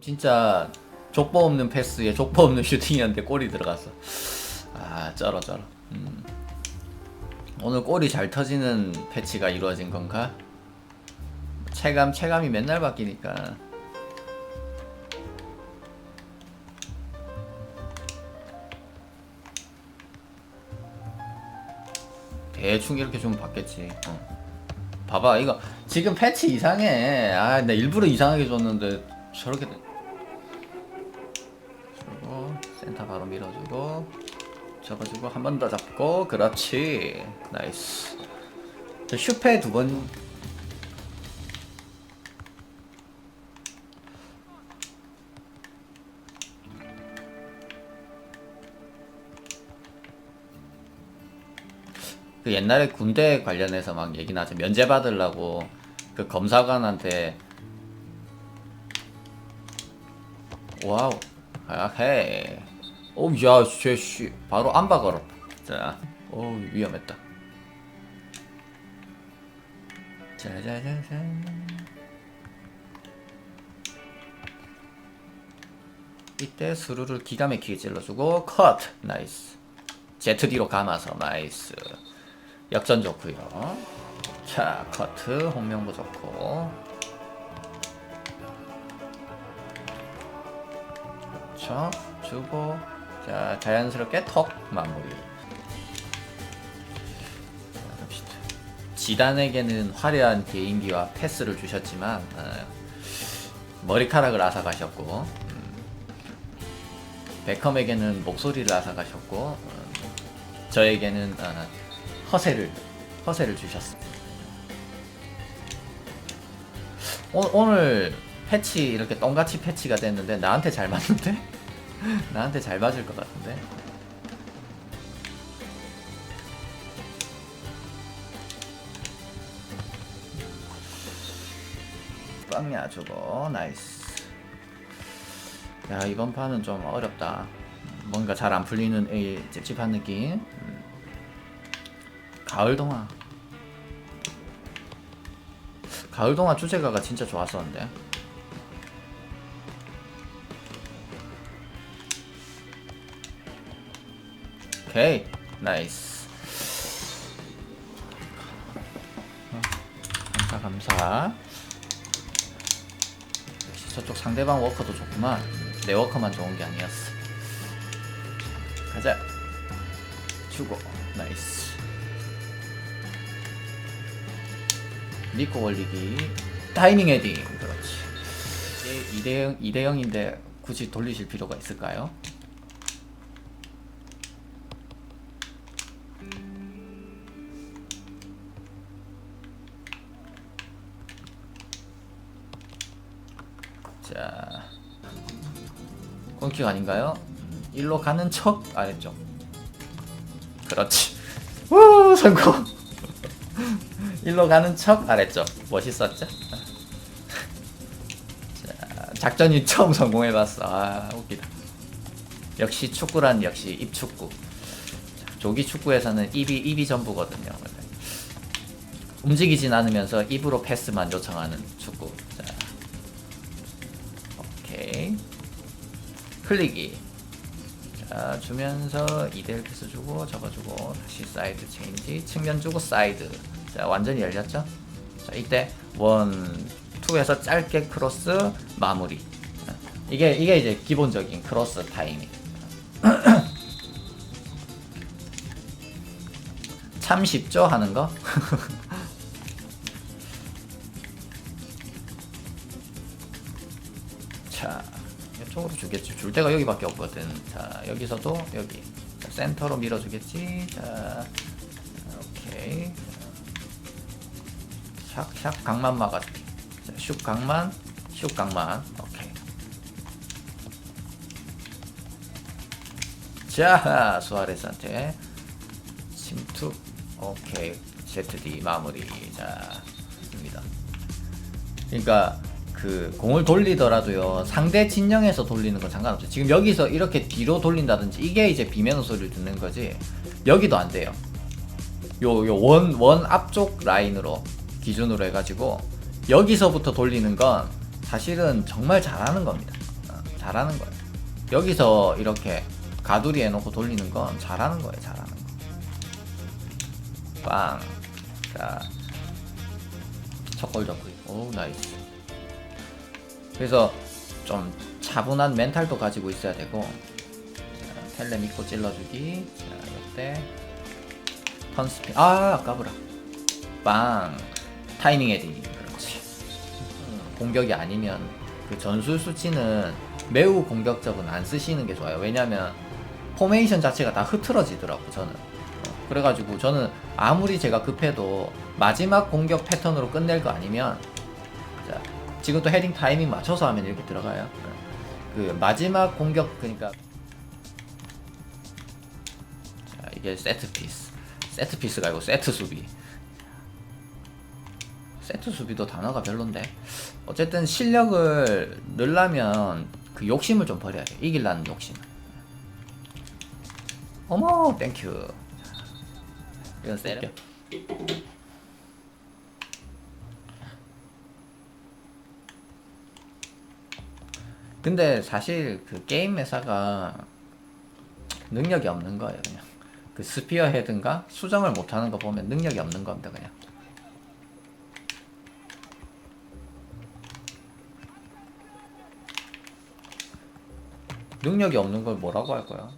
진짜 족보 없는 패스에 족보 없는 슈팅이었는데 골이 들어갔어. 아 쩔어 쩔어. 음. 오늘 골이 잘 터지는 패치가 이루어진 건가? 체감 체감이 맨날 바뀌니까. 대충 이렇게 좀 바뀌었지. 어. 봐봐 이거 지금 패치 이상해. 아, 나 일부러 이상하게 줬는데 저렇게 돼. 그리고 센터 바로 밀어주고 잡아주고 한 번 더 잡고 그렇지 나이스. 저 슈페 두 번. 그 옛날에 군대 관련해서 막 얘기 나죠. 면제 받으려고 그 검사관한테 와우 아헤. 오야 쟤씨 바로 안바 걸었다 자오 위험했다. 짜자자잔 이때 수루를 기가 막히게 찔러주고 컷. 나이스. ZD로 감아서 나이스 역전 좋고요. 자 커트 홍명보 좋고. 그렇죠 주고 자 자연스럽게 턱 마무리. 지단에게는 화려한 개인기와 패스를 주셨지만 어, 머리카락을 앗아가셨고 음, 베컴에게는 목소리를 앗아가셨고 어, 저에게는 어, 허세를 허세를 주셨습니다. 오, 오늘 패치 이렇게 똥같이 패치가 됐는데 나한테 잘 맞는데? 나한테 잘 맞을 것 같은데? 빵야 주고 나이스 야 이번 판은 좀 어렵다 뭔가 잘 안 풀리는 이 찝찝한 느낌 음. 가을 동화. 가을 동화 주제가가 진짜 좋았었는데. 오케이 나이스. 어, 감사 감사. 역시 저쪽 상대방 워커도 좋구만. 내 워커만 좋은 게 아니었어. 가자. 주고. 나이스 니코 올리기. 타이밍 헤딩. 그렇지. 이제 2대0 2대0인데 굳이 돌리실 필요가 있을까요? 자. 콘킥 아닌가요? 일로 가는 척? 아랬죠. 그렇지. 우 성공 일로 가는 척 아랬죠. 멋있었죠? 자, 작전이 처음 성공해봤어. 아 웃기다. 역시 축구란 역시 입축구. 자, 조기 축구에서는 입이 입이 전부거든요. 움직이진 않으면서 입으로 패스만 요청하는 축구. 자, 오케이. 클릭이 자 주면서 2대1 패스 주고 접어주고 다시 사이드 체인지 측면 주고 사이드 자 완전히 열렸죠? 자 이때 원 투에서 짧게 크로스 마무리. 자, 이게 이게 이제 기본적인 크로스 타이밍 참 쉽죠 하는 거? 자 이쪽으로 주겠지. 줄 데가 여기밖에 없거든. 자 여기서도 여기. 자, 센터로 밀어주겠지. 자 오케이 샥샥 강만 막아줄게 자, 슉 강만 슉 강만. 오케이. 자 수아레스한테 침투. 오케이. ZD 마무리. 자 입니다. 그러니까 그 공을 돌리더라도요. 상대 진영에서 돌리는 건 상관없어요. 지금 여기서 이렇게 뒤로 돌린다든지 이게 이제 비매너 소리를 듣는 거지. 여기도 안 돼요. 요 요 원원 앞쪽 라인으로 기준으로 해가지고 여기서부터 돌리는 건 사실은 정말 잘하는 겁니다. 어, 잘하는 거예요. 여기서 이렇게 가두리 해놓고 돌리는 건 잘하는 거예요 잘하는 거 빵자. 척걸적거리 오 나이스. 그래서 좀 차분한 멘탈도 가지고 있어야 되고. 자, 텔레 믿고 찔러주기. 자 이때. 턴스핀 아 아까브라. 빵 타이밍 헤딩 그렇지 음, 공격이 아니면 그 전술 수치는 매우 공격적은 안 쓰시는 게 좋아요 왜냐면 포메이션 자체가 다 흐트러지더라고 저는 어, 그래가지고 저는 아무리 제가 급해도 마지막 공격 패턴으로 끝낼 거 아니면 자, 지금 또 헤딩 타이밍 맞춰서 하면 이렇게 들어가요. 그 마지막 공격 그러니까 자 이게 세트 피스, 세트 피스가 아니고 세트 수비. 세트 수비도 단어가 별론데 어쨌든 실력을 늘려면 그 욕심을 좀 버려야 돼. 이길라는 욕심. 어머, 땡큐. 이건 세려. 근데 사실 그 게임 회사가 능력이 없는 거예요 그냥 그 스피어 헤드인가 수정을 못하는 거 보면 능력이 없는 겁니다 그냥 능력이 없는 걸 뭐라고 할 거야